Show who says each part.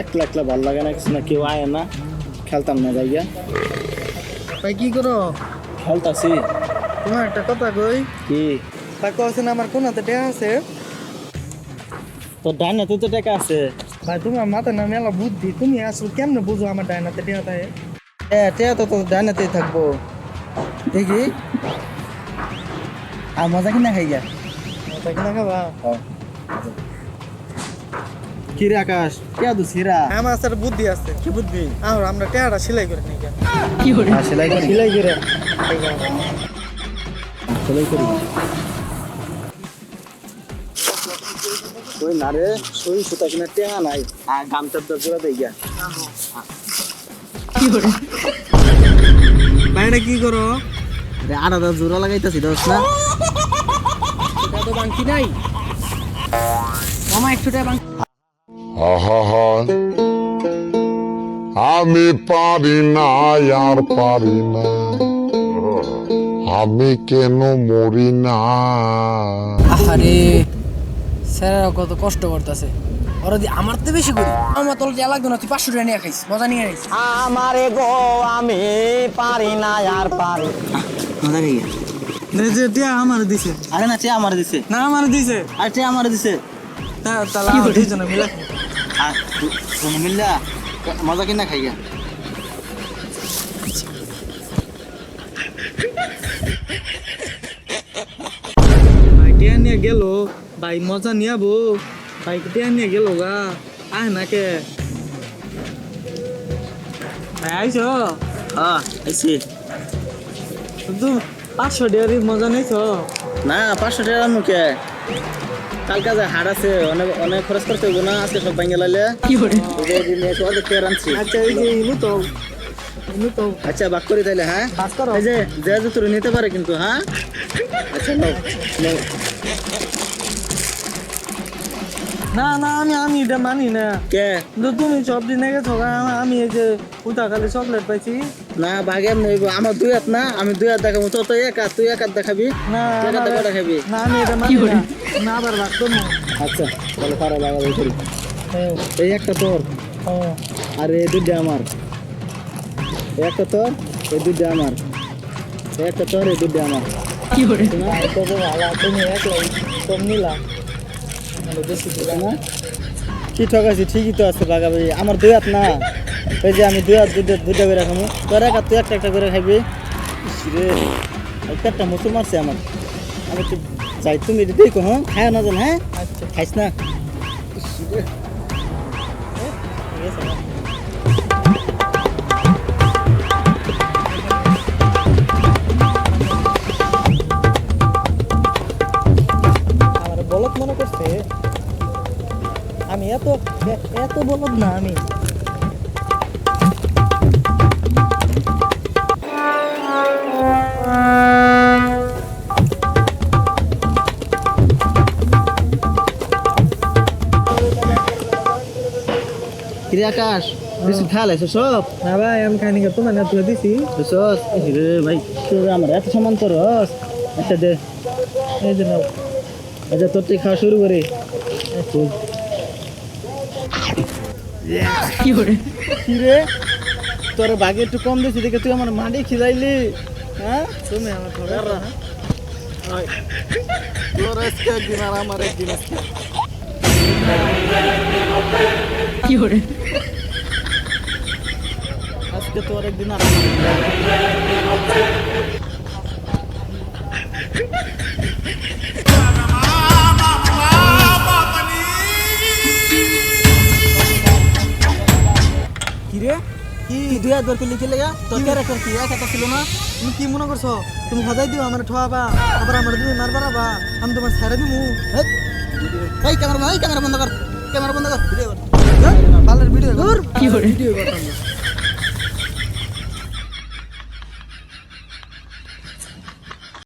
Speaker 1: একলা একলা ভালো লাগে না কিছু না কেউ আয় না। খেলতাম না যাইয়া।
Speaker 2: ভাই কি করো?
Speaker 1: খেলতাছি।
Speaker 2: তোমার একটা কথা কই?
Speaker 1: কি?
Speaker 2: ভাই কছেন আমার কোন হাতে টেয়া আছে?
Speaker 1: তোর ডাইনে তুই তো টাকা আছে।
Speaker 2: ভাই তোমার মাথা না মেলা বুদ্ধি। তুমি আসলে কেমনে বুঝো আমার ডাইনাতে টেয়া থাকে এ টেয়া তো তোর ডাইনাতেই থাকব। দেখি। আর মজা কিনা খাই গা মজা কিনা খাবা?
Speaker 1: কি রে আকাশ? কে দু সিরা
Speaker 2: আমার একটা বুদ্ধি আছে। কি বুদ্ধি? আর আমরা টেয়াটা সেলাই করে নিই গা
Speaker 1: আর সেলাই করি।
Speaker 2: সেলাই করে।
Speaker 1: সেলাই করি। ওই না রে? সই সুতা কিনা টেহা নাই। আর দেই গিয়া।
Speaker 2: ভাইটা কি করো?
Speaker 1: রে আড়াটা জোড়া লাগাইতাছি দোস না?
Speaker 2: এটা তো বাংকি নাই। মামা একটু টাকা
Speaker 3: আমি পারি না আর পারি না। আমি কেন মরি না?
Speaker 4: আরে স্যারেরা কত কষ্ট করতেছে। ওরা দি আমার তো বেশি করি আমার তোর যা লাগতো না তুই পাঁচশো টাকা নিয়ে খাইস মজা নিয়ে খাইস।
Speaker 1: আমারে গো আমি পারি না আর পারি মজা গিয়া
Speaker 2: যে আমার দিছে।
Speaker 1: আরে না চে আমার দিছে।
Speaker 2: না আমার দিছে।
Speaker 1: আরে চে আমার দিছে।
Speaker 2: তা- তাহলে মিলে। খাই।
Speaker 1: আর কোন মিল্লা মজা কিনা খাই গিয়া
Speaker 2: ভাই টিয়া নিয়ে গেল ভাই মজা নিয়ে বো ভাই টিয়া নিয়ে গেল গা আয় না কে। ভাই আইছো?
Speaker 1: হ্যাঁ আইছি।
Speaker 2: তুই পাঁচশো ডেয়ারি মজা নিয়েছ
Speaker 1: না পাঁচশো টাকা মুখে কালকে যে হাট আছে অনেক অনেক খরচ করতে হইব না আজকে সব ভাঙ্গে লাইলে।
Speaker 4: কি করে
Speaker 1: অর্ধেক আনছি।
Speaker 2: আচ্ছা এই যে ইনু তো। ইনু তো।
Speaker 1: আচ্ছা বাক করি তাইলে হ্যাঁ?
Speaker 2: বাস করো।
Speaker 1: এই যে যে যে তোর নিতে পারে কিন্তু হ্যাঁ? আচ্ছা নাও নাও
Speaker 2: না না আমি আমি এটা মানি না।
Speaker 1: কে?
Speaker 2: কিন্তু তুমি সব দিন গেছো গা, আমি এই যে উঠা খালি চকলেট পাইছি।
Speaker 1: না বাঘের নইব আমার দুই হাত না আমি দুই হাত দেখাবো তো তুই এক হাত তুই এক হাত দেখাবি?
Speaker 2: না
Speaker 1: এক হাতে কটা খাবি
Speaker 2: না আমি এটা মানি না। না আবার ভাগ করব
Speaker 1: আচ্ছা তাহলে পারো লাগাবো করি এই একটা তোর।
Speaker 2: ও
Speaker 1: আর এই দুইটা আমার। একটা তোর এই দুইটা আমার। একটা তোর এই দুইটা আমার।
Speaker 4: কি করে?
Speaker 2: তো ভালো তুমি একলাই কম নিলা মানে বেশি দিলা
Speaker 1: না কি ঠকাইছি ঠিকই তো আছে বাঘা ভাই আমার দুই হাত না। ওই যে আমি দুই হাত দুইটা করে খাব তোর এক তুই একটা একটা করে খাবি রে। একটা মুসুর মারছে আমার। আমি তো যাই তুমি দেখো হ্যাঁ? খায় না জান হ্যাঁ?
Speaker 2: আচ্ছা।
Speaker 1: খাইস না।
Speaker 2: বলদ মনে করছে আমি এত এত বলদ না আমি।
Speaker 1: কিরে আকাশ বেশি খেয়াল আছে সব?
Speaker 2: না ভাই আমি খাইনি তোমার না তুলে দিছি।
Speaker 1: বুঝছস? রে ভাই আমার এত করস। আচ্ছা দে।
Speaker 2: এই যে নাও।
Speaker 1: আচ্ছা তোর থেকে খাওয়া শুরু করে।
Speaker 4: করে?
Speaker 1: তোর বাগে একটু কম দিয়েছি দেখে তুই আমার মাটি খিলাইলি হ্যাঁ?
Speaker 2: তুমি আমার না
Speaker 1: তোর আজকে একদিন আর আমার একদিন আজকে।
Speaker 4: কি করে
Speaker 1: আজকে তোর একদিন আর
Speaker 2: কি?
Speaker 1: দুই হাত ধরতে লিখে লেগা তোর ক্যারেক্টার কি? এক হাতে ছিল না?
Speaker 2: তুমি কি মনে করছ? তুমি সদাই দিও আমার ঠোয়াবা আবার আমার তুমি মারবা বা আমি তোমার ছেড়ে দিমু।
Speaker 1: এই ক্যামেরা এই ক্যামেরা বন্ধ কর ক্যামেরা বন্ধ কর। ভিডিও কর
Speaker 2: পালের ভিডিও কর
Speaker 4: কি
Speaker 2: ভিডিও করতাম না।